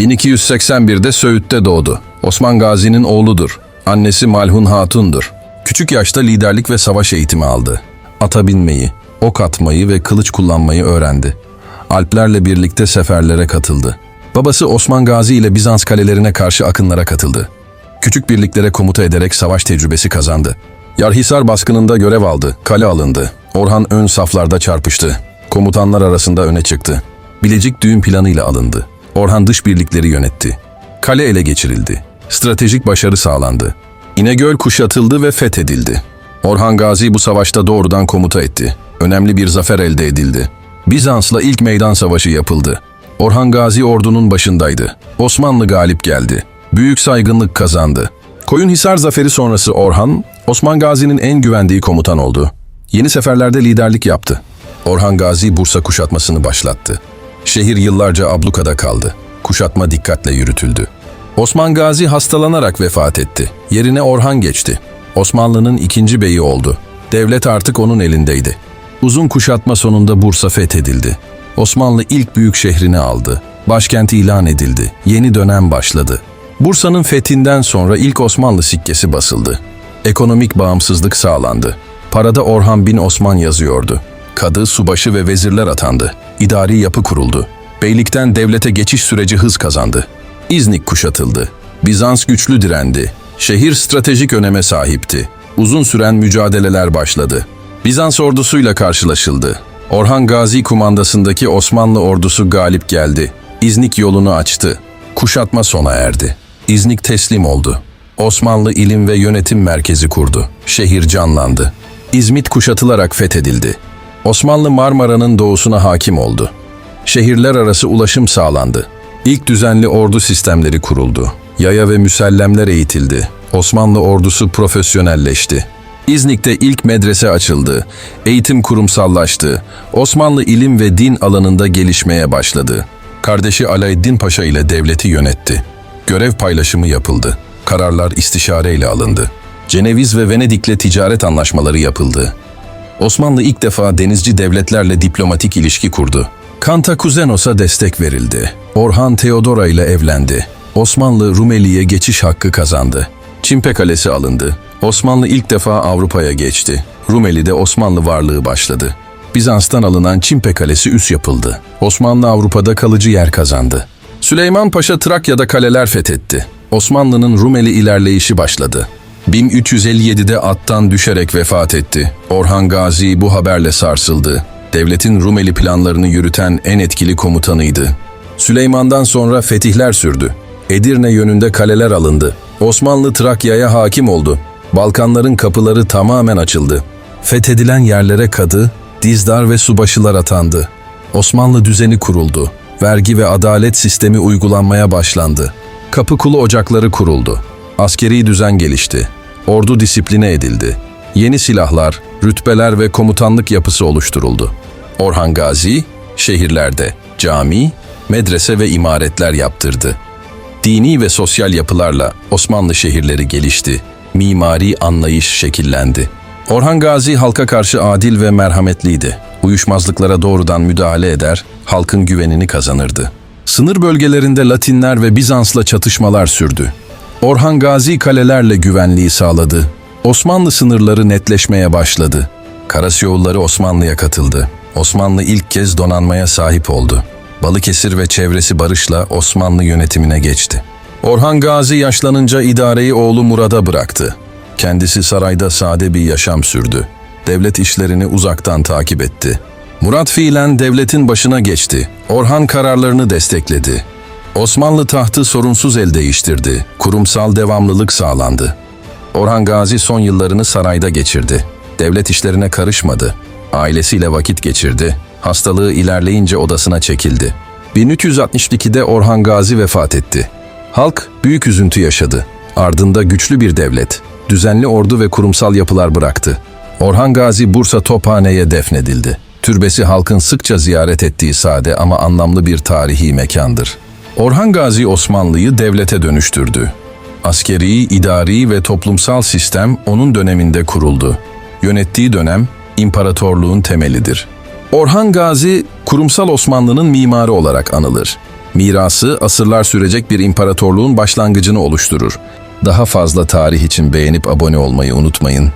1281'de Söğüt'te doğdu. Osman Gazi'nin oğludur. Annesi Malhun Hatun'dur. Küçük yaşta liderlik ve savaş eğitimi aldı. Ata binmeyi, ok atmayı ve kılıç kullanmayı öğrendi. Alplerle birlikte seferlere katıldı. Babası Osman Gazi ile Bizans kalelerine karşı akınlara katıldı. Küçük birliklere komuta ederek savaş tecrübesi kazandı. Yarhisar baskınında görev aldı, kale alındı. Orhan ön saflarda çarpıştı. Komutanlar arasında öne çıktı. Bilecik düğün planıyla alındı. Orhan dış birlikleri yönetti. Kale ele geçirildi. Stratejik başarı sağlandı. İnegöl kuşatıldı ve fethedildi. Orhan Gazi bu savaşta doğrudan komuta etti. Önemli bir zafer elde edildi. Bizans'la ilk meydan savaşı yapıldı. Orhan Gazi ordunun başındaydı. Osmanlı galip geldi. Büyük saygınlık kazandı. Koyunhisar zaferi sonrası Orhan, Osman Gazi'nin en güvendiği komutan oldu. Yeni seferlerde liderlik yaptı. Orhan Gazi Bursa kuşatmasını başlattı. Şehir yıllarca ablukada kaldı. Kuşatma dikkatle yürütüldü. Osman Gazi hastalanarak vefat etti. Yerine Orhan geçti. Osmanlı'nın ikinci beyi oldu. Devlet artık onun elindeydi. Uzun kuşatma sonunda Bursa fethedildi. Osmanlı ilk büyük şehrini aldı. Başkenti ilan edildi. Yeni dönem başladı. Bursa'nın fethinden sonra ilk Osmanlı sikkesi basıldı. Ekonomik bağımsızlık sağlandı. Parada Orhan bin Osman yazıyordu. Kadı, subaşı ve vezirler atandı. İdari yapı kuruldu. Beylikten devlete geçiş süreci hız kazandı. İznik kuşatıldı. Bizans güçlü direndi. Şehir stratejik öneme sahipti. Uzun süren mücadeleler başladı. Bizans ordusuyla karşılaşıldı. Orhan Gazi kumandasındaki Osmanlı ordusu galip geldi. İznik yolunu açtı. Kuşatma sona erdi. İznik teslim oldu. Osmanlı ilim ve yönetim merkezi kurdu. Şehir canlandı. İzmit kuşatılarak fethedildi. Osmanlı Marmara'nın doğusuna hakim oldu. Şehirler arası ulaşım sağlandı. İlk düzenli ordu sistemleri kuruldu. Yaya ve müsellemler eğitildi. Osmanlı ordusu profesyonelleşti. İznik'te ilk medrese açıldı. Eğitim kurumsallaştı. Osmanlı ilim ve din alanında gelişmeye başladı. Kardeşi Alaeddin Paşa ile devleti yönetti. Görev paylaşımı yapıldı. Kararlar istişareyle alındı. Ceneviz ve Venedik'le ticaret anlaşmaları yapıldı. Osmanlı ilk defa denizci devletlerle diplomatik ilişki kurdu. Kantakuzenos'a destek verildi. Orhan Teodora ile evlendi. Osmanlı Rumeli'ye geçiş hakkı kazandı. Çimpe Kalesi alındı. Osmanlı ilk defa Avrupa'ya geçti. Rumeli'de Osmanlı varlığı başladı. Bizans'tan alınan Çimpe Kalesi üs yapıldı. Osmanlı Avrupa'da kalıcı yer kazandı. Süleyman Paşa Trakya'da kaleler fethetti. Osmanlı'nın Rumeli ilerleyişi başladı. 1357'de attan düşerek vefat etti. Orhan Gazi bu haberle sarsıldı. Devletin Rumeli planlarını yürüten en etkili komutanıydı. Süleyman'dan sonra fetihler sürdü. Edirne yönünde kaleler alındı. Osmanlı Trakya'ya hakim oldu. Balkanların kapıları tamamen açıldı. Fethedilen yerlere kadı, dizdar ve subaşılar atandı. Osmanlı düzeni kuruldu. Vergi ve adalet sistemi uygulanmaya başlandı. Kapıkulu ocakları kuruldu. Askeri düzen gelişti. Ordu disipline edildi. Yeni silahlar, rütbeler ve komutanlık yapısı oluşturuldu. Orhan Gazi, şehirlerde cami, medrese ve imaretler yaptırdı. Dini ve sosyal yapılarla Osmanlı şehirleri gelişti. Mimari anlayış şekillendi. Orhan Gazi halka karşı adil ve merhametliydi. Uyuşmazlıklara doğrudan müdahale eder, halkın güvenini kazanırdı. Sınır bölgelerinde Latinler ve Bizans'la çatışmalar sürdü. Orhan Gazi kalelerle güvenliği sağladı. Osmanlı sınırları netleşmeye başladı. Karasiyolları Osmanlı'ya katıldı. Osmanlı ilk kez donanmaya sahip oldu. Balıkesir ve çevresi barışla Osmanlı yönetimine geçti. Orhan Gazi yaşlanınca idareyi oğlu Murad'a bıraktı. Kendisi sarayda sade bir yaşam sürdü. Devlet işlerini uzaktan takip etti. Murat fiilen devletin başına geçti. Orhan kararlarını destekledi. Osmanlı tahtı sorunsuz el değiştirdi. Kurumsal devamlılık sağlandı. Orhan Gazi son yıllarını sarayda geçirdi. Devlet işlerine karışmadı. Ailesiyle vakit geçirdi. Hastalığı ilerleyince odasına çekildi. 1362'de Orhan Gazi vefat etti. Halk büyük üzüntü yaşadı. Ardında güçlü bir devlet, düzenli ordu ve kurumsal yapılar bıraktı. Orhan Gazi Bursa Tophane'ye defnedildi. Türbesi halkın sıkça ziyaret ettiği sade ama anlamlı bir tarihi mekandır. Orhan Gazi Osmanlı'yı devlete dönüştürdü. Askeri, idari ve toplumsal sistem onun döneminde kuruldu. Yönettiği dönem imparatorluğun temelidir. Orhan Gazi, kurumsal Osmanlı'nın mimarı olarak anılır. Mirası asırlar sürecek bir imparatorluğun başlangıcını oluşturur. Daha fazla tarih için beğenip abone olmayı unutmayın.